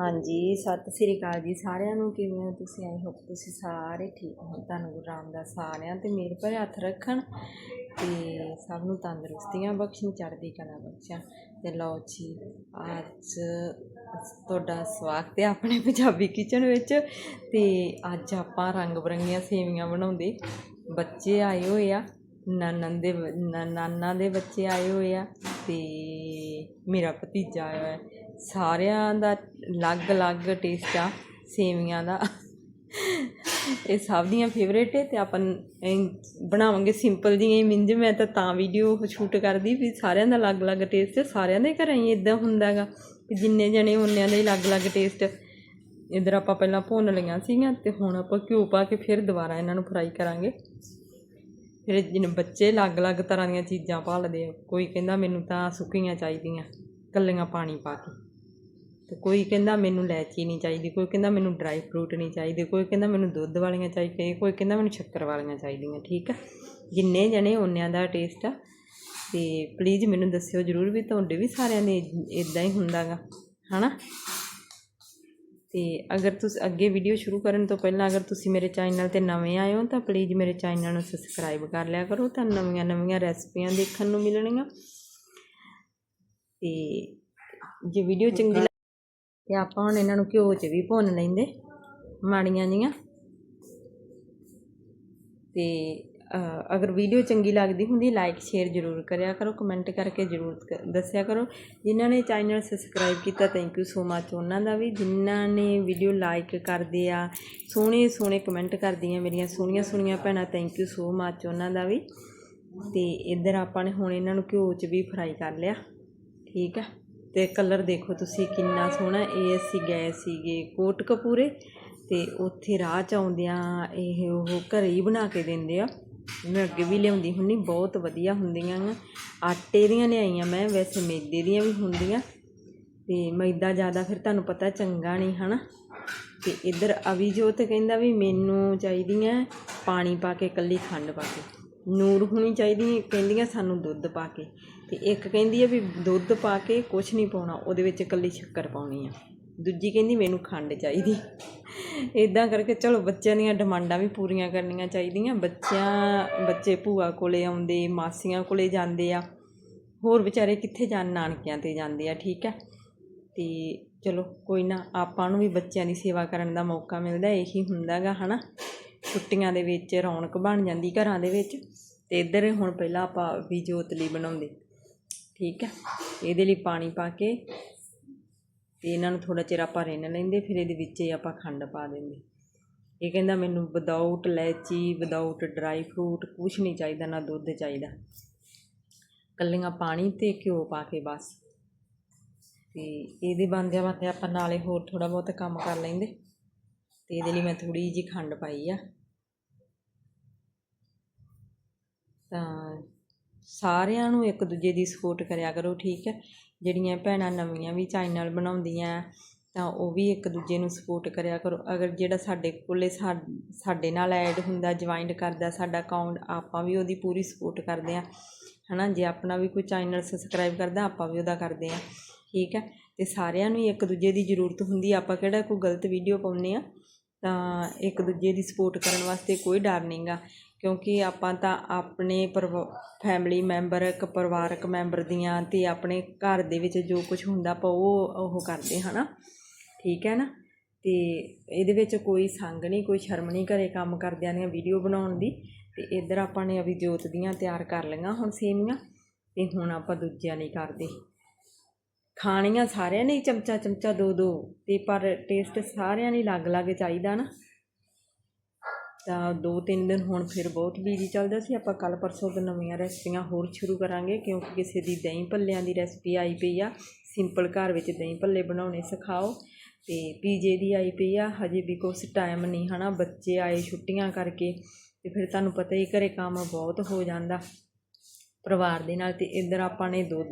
ਹਾਂਜੀ, ਸਤਿ ਸ੍ਰੀ ਅਕਾਲ ਜੀ ਸਾਰਿਆਂ ਨੂੰ, ਕਿਵੇਂ ਹੋ ਤੁਸੀਂ? ਆਈ ਹੋਪ ਤੁਸੀਂ ਸਾਰੇ ਠੀਕ ਹੋ ਤੁਹਾਨੂੰ ਗੁਰੂ ਰਾਮਦਾਸ ਸਾਰਿਆਂ ਤੇ ਮੇਰੇ ਭਰੇ ਹੱਥ ਰੱਖਣ ਤੇ ਸਭ ਨੂੰ ਤੰਦਰੁਸਤੀਆਂ ਬਖਸ਼ਣ, ਚੜ੍ਹਦੀ ਕਲਾ ਬਖਸ਼ਣ। ਤੇ ਲਓ ਜੀ, ਅੱਜ ਤੁਹਾਡਾ ਸਵਾਗਤ ਹੈ ਆਪਣੇ ਪੰਜਾਬੀ ਕਿਚਨ ਵਿੱਚ ਤੇ ਅੱਜ ਆਪਾਂ ਰੰਗ ਬਰੰਗੀਆਂ ਸੇਵੀਆਂ ਬਣਾਉਂਦੇ। ਬੱਚੇ ਆਏ ਹੋਏ ਆ ਨਾਨਨ ਦੇ ਬ- ਨਾਨਾ ਦੇ ਬੱਚੇ ਆਏ ਹੋਏ ਆ ਤੇ ਮੇਰਾ ਭਤੀਜਾ ਆਇਆ ਹੈ। ਸਾਰਿਆਂ ਦਾ ਅਲੱਗ-ਅਲੱਗ ਟੇਸਟ ਆ, ਸੇਵੀਆਂ ਦਾ। ਇਹ ਸਭ ਦੀਆਂ ਫੇਵਰੇਟ ਹੈ ਤੇ ਆਪਾਂ ਬਣਾਵਾਂਗੇ ਸਿੰਪਲ ਜਿਹੀਆਂ ਹੀ ਮਿੰਜ। ਮੈਂ ਤਾਂ ਤਾਂ ਵੀਡੀਓ ਸ਼ੂਟ ਕਰਦੀ ਵੀ ਸਾਰਿਆਂ ਦਾ ਅਲੱਗ-ਅਲੱਗ ਟੇਸਟ ਸਾਰਿਆਂ ਦੇ ਘਰਾਂ ਹੀ ਇਦਾਂ ਹੁੰਦਾਗਾ ਕਿ ਜਿੰਨੇ ਜਣੇ ਉਹਨਿਆਂ ਦਾ ਅਲੱਗ-ਅਲੱਗ ਟੇਸਟ ਇਧਰ ਆਪਾਂ ਪਹਿਲਾਂ ਭੁੰਨ ਲਈਆਂ ਸੀਗੀਆਂ ਤੇ ਹੁਣ ਆਪਾਂ ਘਿਓ ਪਾ ਕੇ ਫਿਰ ਦੁਬਾਰਾ ਇਹਨਾਂ ਨੂੰ ਫਰਾਈ ਕਰਾਂਗੇ। ਫਿਰ ਜਿਨ ਬੱਚੇ ਅਲੱਗ-ਅਲੱਗ ਤਰ੍ਹਾਂ ਦੀਆਂ ਚੀਜ਼ਾਂ ਭਾਲਦੇ ਆ, ਕੋਈ ਕਹਿੰਦਾ ਮੈਨੂੰ ਤਾਂ ਸੁੱਕੀਆਂ ਚਾਹੀਦੀਆਂ, ਕੱਲੀਆਂ ਪਾਣੀ ਪਾ ਕੇ। ਤੇ ਕੋਈ ਕਹਿੰਦਾ ਮੈਨੂੰ ਇਲਾਇਚੀ ਨਹੀਂ ਚਾਹੀਦੀ, ਕੋਈ ਕਹਿੰਦਾ ਮੈਨੂੰ ਡਰਾਈ ਫਰੂਟ ਨਹੀਂ ਚਾਹੀਦੇ, ਕੋਈ ਕਹਿੰਦਾ ਮੈਨੂੰ ਦੁੱਧ ਵਾਲੀਆਂ ਚਾਹੀਦੀਆਂ ਕੋਈ ਕਹਿੰਦਾ ਮੈਨੂੰ ਸ਼ੱਕਰ ਵਾਲੀਆਂ ਚਾਹੀਦੀਆਂ, ਠੀਕ ਆ? ਜਿੰਨੇ ਜਣੇ ਓਨਿਆਂ ਦਾ ਟੇਸਟ ਆ ਅਤੇ ਪਲੀਜ਼ ਮੈਨੂੰ ਦੱਸਿਓ ਜਰੂਰ ਵੀ ਤੁਹਾਡੇ ਵੀ ਸਾਰਿਆਂ ਦੇ ਇਦਾਂ ਹੀ ਹੁੰਦਾ ਹੁੰਦਾਗਾ, ਹਨਾ? ਤੇ ਅਗਰ ਤੁਸੀਂ ਅੱਗੇ ਵੀਡੀਓ ਸ਼ੁਰੂ ਕਰਨ ਤੋਂ ਪਹਿਲਾਂ ਅਗਰ ਤੁਸੀਂ ਮੇਰੇ ਚੈਨਲ ਤੇ ਨਵੇਂ ਆਏ ਹੋ, ਤਾਂ ਪਲੀਜ਼ ਮੇਰੇ ਚੈਨਲ ਨੂੰ ਸਬਸਕ੍ਰਾਈਬ ਕਰ ਲਿਆ ਕਰੋ, ਤਾਂ ਨਵੀਆਂ ਨਵੀਆਂ ਰੈਸਪੀਆਂ ਦੇਖਣ ਨੂੰ ਮਿਲਣਗੀਆਂ। ਤੇ ਜੇ ਵੀਡੀਓ ਚੰਗੀ ਤੇ ਆਪਾਂ ਹੁਣ ਇਹਨਾਂ ਨੂੰ ਘਿਓ 'ਚ ਵੀ ਭੁੰਨ ਲੈਂਦੇ, ਮਾੜੀਆਂ ਜੀਆਂ ਤੇ ਅਗਰ ਵੀਡੀਓ ਚੰਗੀ ਲੱਗਦੀ ਹੁੰਦੀ ਲਾਈਕ ਸ਼ੇਅਰ ਜ਼ਰੂਰ ਕਰਿਆ ਕਰੋ ਕਮੈਂਟ ਕਰਕੇ ਜ਼ਰੂਰ ਕ- ਦੱਸਿਆ ਕਰੋ। ਜਿਨ੍ਹਾਂ ਨੇ ਚੈਨਲ ਸਬਸਕ੍ਰਾਈਬ ਕੀਤਾ ਥੈਂਕ ਯੂ ਸੋ ਮੱਚ ਉਹਨਾਂ ਦਾ ਵੀ। ਜਿਨ੍ਹਾਂ ਨੇ ਵੀਡੀਓ ਲਾਈਕ ਕਰਦੇ ਆ, ਸੋਹਣੇ ਸੋਹਣੇ ਕਮੈਂਟ ਕਰਦੀਆਂ ਮੇਰੀਆਂ ਸੋਹਣੀਆਂ ਸੋਹਣੀਆਂ ਭੈਣਾਂ ਥੈਂਕ ਯੂ ਸੋ ਮੱਚ ਉਹਨਾਂ ਦਾ ਵੀ। ਤੇ ਇੱਧਰ ਆਪਾਂ ਨੇ ਹੁਣ ਇਹਨਾਂ ਨੂੰ ਘਿਓ 'ਚ ਵੀ ਫਰਾਈ ਕਰ ਲਿਆ। ਠੀਕ ਹੈ ਤੇ ਕਲਰ ਦੇਖੋ ਤੁਸੀਂ ਕਿੰਨਾ ਸੋਹਣਾ, ਇਹ ਅਸੀਂ ਗਏ ਸੀਗੇ ਕੋਟਕਪੂਰੇ ਤੇ ਉੱਥੇ ਰਾਹ ਚ ਆਉਂਦਿਆਂ ਇਹ ਉਹ ਘਰੇ ਹੀ ਬਣਾ ਕੇ ਦਿੰਦੇ ਆ। ਮੈਂ ਅੱਗੇ ਵੀ ਲਿਆਉਂਦੀ ਹੁੰਨੀ ਬਹੁਤ ਵਧੀਆ ਹੁੰਦੀਆਂ ਆਂ ਆਟੇ ਦੀਆਂ ਲਿਆਈਆਂ ਮੈਂ, ਵੈਸੇ ਮੈਦੇ ਦੀਆਂ ਵੀ ਹੁੰਦੀਆਂ। ਤੇ ਮੈਦਾ ਜ਼ਿਆਦਾ ਫਿਰ ਤੁਹਾਨੂੰ ਪਤਾ ਚੰਗਾ ਨਹੀਂ, ਹਨਾ? ਤੇ ਇੱਧਰ ਅਵਿਜੋਤ ਕਹਿੰਦਾ ਵੀ ਮੈਨੂੰ ਚਾਹੀਦੀਆਂ ਪਾਣੀ ਪਾ ਕੇ ਕੱਲੀ ਖੰਡ ਪਾ ਕੇ। ਨੂਰ ਹੋਣੀ ਚਾਹੀਦੀ, ਕਹਿੰਦੀਆਂ ਸਾਨੂੰ ਦੁੱਧ ਪਾ ਕੇ। ਅਤੇ ਇੱਕ ਕਹਿੰਦੀ ਆ ਵੀ ਦੁੱਧ ਪਾ ਕੇ ਕੁਛ ਨਹੀਂ ਪਾਉਣਾ, ਉਹਦੇ ਵਿੱਚ ਇਕੱਲੀ ਸ਼ੱਕਰ ਪਾਉਣੀ ਆ। ਦੂਜੀ ਕਹਿੰਦੀ ਮੈਨੂੰ ਖੰਡ ਚਾਹੀਦੀ। ਇਦਾਂ ਕਰਕੇ ਚਲੋ ਬੱਚਿਆਂ ਦੀਆਂ ਡਿਮਾਂਡਾਂ ਵੀ ਪੂਰੀਆਂ ਕਰਨੀਆਂ ਚਾਹੀਦੀਆਂ। ਬੱਚਿਆਂ, ਬੱਚੇ ਭੂਆ ਕੋਲੇ ਆਉਂਦੇ, ਮਾਸੀਆਂ ਕੋਲੇ ਜਾਂਦੇ ਆ। ਹੋਰ ਵਿਚਾਰੇ ਕਿੱਥੇ ਜਾਣ, ਨਾਨਕਿਆਂ ਤੇ ਜਾਂਦੇ ਆ, ਠੀਕ ਹੈ ਤੇ ਚਲੋ ਕੋਈ ਨਾ, ਆਪਾਂ ਨੂੰ ਵੀ ਬੱਚਿਆਂ ਦੀ ਸੇਵਾ ਕਰਨ ਦਾ ਮੌਕਾ ਮਿਲਦਾ, ਇਹੀ ਹੁੰਦਾਗਾ, ਹਨਾ? ਛੁੱਟੀਆਂ ਦੇ ਵਿੱਚ ਰੌਣਕ ਬਣ ਜਾਂਦੀ ਘਰਾਂ ਦੇ ਵਿੱਚ। ਤੇ ਇੱਧਰ ਹੁਣ ਪਹਿਲਾਂ ਆਪਾਂ ਵੀ ਜੋਤਲੀ ਬਣਾਉਂਦੇ। ਠੀਕ ਹੈ। ਇਹਦੇ ਲਈ ਪਾਣੀ ਪਾ ਕੇ ਤੇ ਇਹਨਾਂ ਨੂੰ ਥੋੜਾ ਚਿਰ ਆਪਾਂ ਰਿੰਨ ਲੈਂਦੇ, ਫਿਰ ਇਹਦੇ ਵਿੱਚ ਹੀ ਆਪਾਂ ਖੰਡ ਪਾ ਦਿੰਦੇ। ਇਹ ਕਹਿੰਦਾ ਮੈਨੂੰ ਵਿਦਆਊਟ ਇਲਾਇਚੀ ਵਿਦਆਊਟ ਡਰਾਈ ਫਰੂਟ ਕੁਝ ਨਹੀਂ ਚਾਹੀਦਾ, ਨਾ ਦੁੱਧ ਚਾਹੀਦਾ। ਕੱਲੀਆਂ ਪਾਣੀ ਤੇ ਘਿਓ ਪਾ ਕੇ ਬਸ। ਤੇ ਇਹਦੇ ਬਣਦਿਆਂ ਬਣਦਿਆਂ ਆਪਾਂ ਨਾਲੇ ਹੋਰ ਥੋੜਾ ਬਹੁਤ ਕੰਮ ਕਰ ਲੈਂਦੇ। ਤੇ ਇਹਦੇ ਲਈ ਮੈਂ ਥੋੜੀ ਜਿਹੀ ਖੰਡ ਪਾਈ ਆ। ਤਾਂ ਸਾਰਿਆਂ ਨੂੰ ਇੱਕ ਦੂਜੇ ਦੀ ਸਪੋਰਟ ਕਰਿਆ ਕਰੋ, ਠੀਕ ਹੈ? ਜਿਹੜੀਆਂ ਭੈਣਾਂ ਨਵੀਆਂ ਵੀ ਚੈਨਲ ਬਣਾਉਂਦੀਆਂ, ਤਾਂ ਉਹ ਵੀ ਇੱਕ ਦੂਜੇ ਨੂੰ ਸਪੋਰਟ ਕਰਿਆ ਕਰੋ। ਅਗਰ ਜਿਹੜਾ ਸਾਡੇ ਕੋਲੇ ਸਾ- ਸਾਡੇ ਨਾਲ ਐਡ ਹੁੰਦਾ ਜੁਆਇੰਟ ਕਰਦਾ, ਸਾਡਾ ਅਕਾਊਂਟ, ਆਪਾਂ ਵੀ ਉਹਦੀ ਪੂਰੀ ਸਪੋਰਟ ਕਰਦੇ ਆ ਹਨਾ? ਜੇ ਆਪਣਾ ਵੀ ਕੋਈ ਚੈਨਲ ਸਬਸਕ੍ਰਾਈਬ ਕਰਦਾ, ਆਪਾਂ ਵੀ ਉਹਦਾ ਕਰਦੇ ਆ ਠੀਕ ਹੈ? ਤੇ ਸਾਰਿਆਂ ਨੂੰ ਇੱਕ ਦੂਜੇ ਦੀ ਜ਼ਰੂਰਤ ਹੁੰਦੀ ਆਪਾਂ ਕਿਹੜਾ ਕੋਈ ਗਲਤ ਵੀਡੀਓ ਪਾਉਂਦੇ ਆ ਤਾਂ ਇੱਕ ਦੂਜੇ ਦੀ ਸਪੋਰਟ ਕਰਨ ਵਾਸਤੇ ਕੋਈ ਡਰ ਨਹੀਂਗਾ ਕਿਉਂਕਿ ਆਪਾਂ ਤਾਂ ਆਪਣੇ ਫੈਮਿਲੀ ਮੈਂਬਰ ਇੱਕ ਪਰਿਵਾਰਕ ਮੈਂਬਰ ਦੀਆਂ ਅਤੇ ਆਪਣੇ ਘਰ ਦੇ ਵਿੱਚ ਜੋ ਕੁਛ ਹੁੰਦਾ ਆਪਾਂ ਉਹ ਉਹ ਕਰਦੇ ਹੈ ਨਾ ਠੀਕ ਹੈ ਨਾ? ਅਤੇ ਇਹਦੇ ਵਿੱਚ ਕੋਈ ਸੰਗ ਨਹੀਂ, ਕੋਈ ਸ਼ਰਮ ਨਹੀਂ ਘਰੇ ਕੰਮ ਕਰਦਿਆਂ ਦੀਆਂ ਵੀਡੀਓ ਬਣਾਉਣ ਦੀ। ਅਤੇ ਇੱਧਰ ਆਪਾਂ ਨੇ ਅਭਿਜੋਤ ਦੀਆਂ ਤਿਆਰ ਕਰ ਲਈਆਂ ਹੁਣ ਸੇਵੀਆਂ ਅਤੇ ਹੁਣ ਆਪਾਂ ਦੂਜਿਆਂ ਲਈ ਕਰਦੇ। ਖਾਣੀਆਂ ਸਾਰਿਆਂ ਨੇ ਚਮਚਾ ਚਮਚਾ ਦੋ ਦੋ ਤੇ ਪਰ ਟੇਸਟ ਸਾਰਿਆਂ ਲਈ ਅਲੱਗ-ਅਲੱਗ ਚਾਹੀਦਾ ਨਾ। ਤਾਂ ਦੋ ਤਿੰਨ ਦਿਨ ਹੁਣ ਫਿਰ ਬਹੁਤ ਬਿਜ਼ੀ ਚੱਲਦਾ ਸੀ। ਆਪਾਂ ਕੱਲ ਪਰਸੋਂ ਤੋਂ ਨਵੀਆਂ ਰੈਸਪੀਆਂ ਹੋਰ ਸ਼ੁਰੂ ਕਰਾਂਗੇ ਕਿਉਂਕਿ ਕਿਸੇ ਦੀ ਦਹੀਂ ਭੱਲਿਆਂ ਦੀ ਰੈਸਪੀ ਆਈ ਪਈ ਆ। ਸਿੰਪਲ ਘਰ ਵਿੱਚ ਦਹੀਂ ਭੱਲੇ ਬਣਾਉਣੇ ਸਿਖਾਓ। ਤੇ ਪੀਜੇ ਦੀ ਆਈ ਪਈ ਆ। ਹਜੇ ਵੀ ਕੁਛ ਟਾਈਮ ਨਹੀਂ ਹਨਾ। ਬੱਚੇ ਆਏ ਛੁੱਟੀਆਂ ਕਰਕੇ ਤੇ ਫਿਰ ਤੁਹਾਨੂੰ ਪਤਾ ਹੀ ਘਰੇ ਕੰਮ ਬਹੁਤ ਹੋ ਜਾਂਦਾ। ਪਰਿਵਾਰ ਦੇ ਨਾਲ ਤੇ ਇੱਧਰ ਆਪਾਂ ਨੇ ਦੋ